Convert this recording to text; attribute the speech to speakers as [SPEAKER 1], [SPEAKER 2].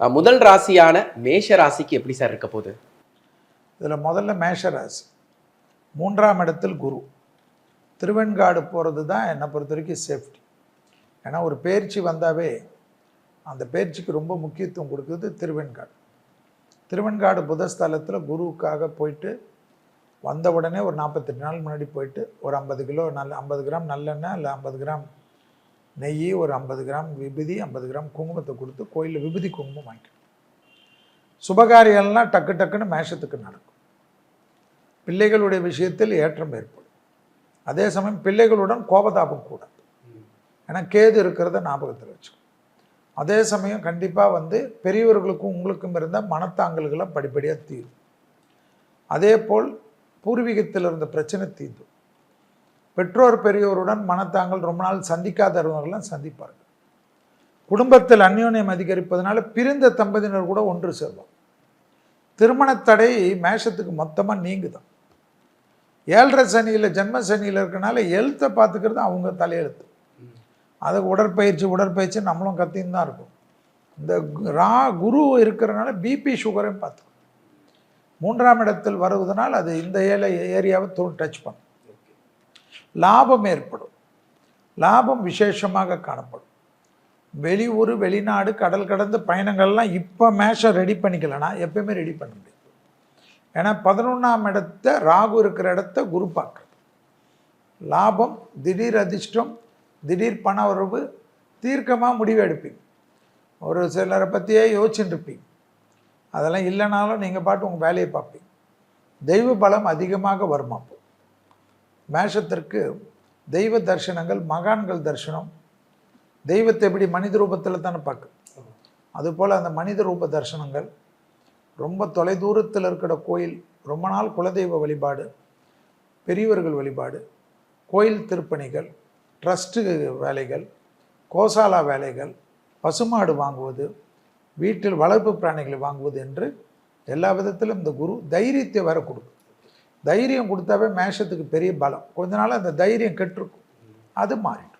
[SPEAKER 1] முதல் ராசியான மேஷ ராசிக்கு எப்படி சார் இருக்க போகுது?
[SPEAKER 2] இதில் முதல்ல மேஷ ராசி. மூன்றாம் இடத்தில் குரு. திருவெண்காடு போகிறது தான் என்னை பொறுத்த வரைக்கும் சேஃப்டி ஏன்னா ஒரு பயிற்சி வந்தாவே அந்த பயிற்சிக்கு ரொம்ப முக்கியத்துவம் கொடுக்குறது திருவெண்காடு. திருவெண்காடு புதஸ்தலத்தில் குருவுக்காக போயிட்டு வந்த உடனே ஒரு நாற்பத்தெட்டு நாள் முன்னாடி போயிட்டு ஒரு ஐம்பது கிலோ நல்ல ஐம்பது கிராம் நல்லெண்ணெய் இல்லை ஐம்பது கிராம் நெய் ஒரு ஐம்பது கிராம் விபூதி ஐம்பது கிராம் குங்குமத்தை கொடுத்து கோயிலில் விபூதி குங்குமம் வாங்கிக்கணும் சுபகாரியம்லாம் டக்கு டக்குன்னு மேஷத்துக்கு நடக்கும். பிள்ளைகளுடைய விஷயத்தில் ஏற்றம் ஏற்படும். அதே சமயம் பிள்ளைகளுடன் கோபதாபம் கூடாது ஏன்னா கேது இருக்கிறத ஞாபகத்தில் வச்சுக்கணும் அதே சமயம் கண்டிப்பாக வந்து பெரியவர்களுக்கும் உங்களுக்கும் இருந்த மனத்தாங்கல்களை படிப்படியாக தீரும். அதே போல் பூர்வீகத்தில் இருந்த பிரச்சனை தீர்ந்தும் பெற்றோர் பெரியோருடன் மனத்தாங்கள் ரொம்ப நாள் சந்திக்காதவர்கள்லாம் சந்திப்பார்கள். குடும்பத்தில் அந்யோன்யம் அதிகரிப்பதனால பிரிந்த தம்பதியினர் கூட ஒன்று சேர்வார் திருமணத்தடை மேஷத்துக்கு மொத்தமாக நீங்குதான். ஏழரை சனியில் ஜென்ம சனியில் இருக்கனால எழுத்தை பார்த்துக்கிறது அவங்க தலையெழுத்து. அது உடற்பயிற்சி உடற்பயிற்சி நம்மளும் கத்தின்னு தான் இருக்கும். இந்த ரா குரு இருக்கிறனால பிபி சுகரையும் பார்த்துக்கணும். மூன்றாம் இடத்தில் வருவதனால் அது இந்த ஏழை ஏரியாவை தோ டச் பண்ணும் லாபம் ஏற்படும். லாபம் விசேஷமாக காணப்படும். வெளியூர் வெளிநாடு கடல் கடந்த பயணங்கள்லாம் இப்போ மேஷை ரெடி பண்ணிக்கலன்னா எப்பயுமே ரெடி பண்ண முடியாது. ஏன்னா பதினொன்றாம் இடத்த ராகு இருக்கிற இடத்த குரு பார்க்குறது லாபம் திடீர் அதிர்ஷ்டம் திடீர் பண உறவு தீர்க்கமாக முடிவு எடுப்பீங்க. ஒரு சிலரை பற்றியே யோசிச்சுட்டு அதெல்லாம் இல்லைனாலும் நீங்கள் பாட்டு உங்கள் வேலையை பார்ப்பீங்க. தெய்வ பலம் அதிகமாக வருமா மேஷத்திற்கு தெய்வ தரிசனங்கள் மகான்கள் தரிசனம். தெய்வத்தை எப்படி மனித ரூபத்தில் தானே பார்க்கு. அதுபோல் அந்த மனித ரூப தரிசனங்கள் ரொம்ப தொலைதூரத்தில் இருக்கிற கோயில் ரொம்ப நாள் குலதெய்வ வழிபாடு பெரியவர்கள் வழிபாடு கோயில் திருப்பணிகள் ட்ரஸ்ட்டு வேலைகள் கோசாலா வேலைகள் பசுமாடு வாங்குவது வீட்டில் வளர்ப்பு பிராணிகளை வாங்குவது என்று எல்லா விதத்திலும் இந்த குரு தைரியத்தை வர கொடுக்கும். தைரியம் கொடுத்தாவே மேஷத்துக்கு பெரிய பலம். கொஞ்ச நாள் அந்த தைரியம் கெட்டிருக்கும். அது மாறிடும்.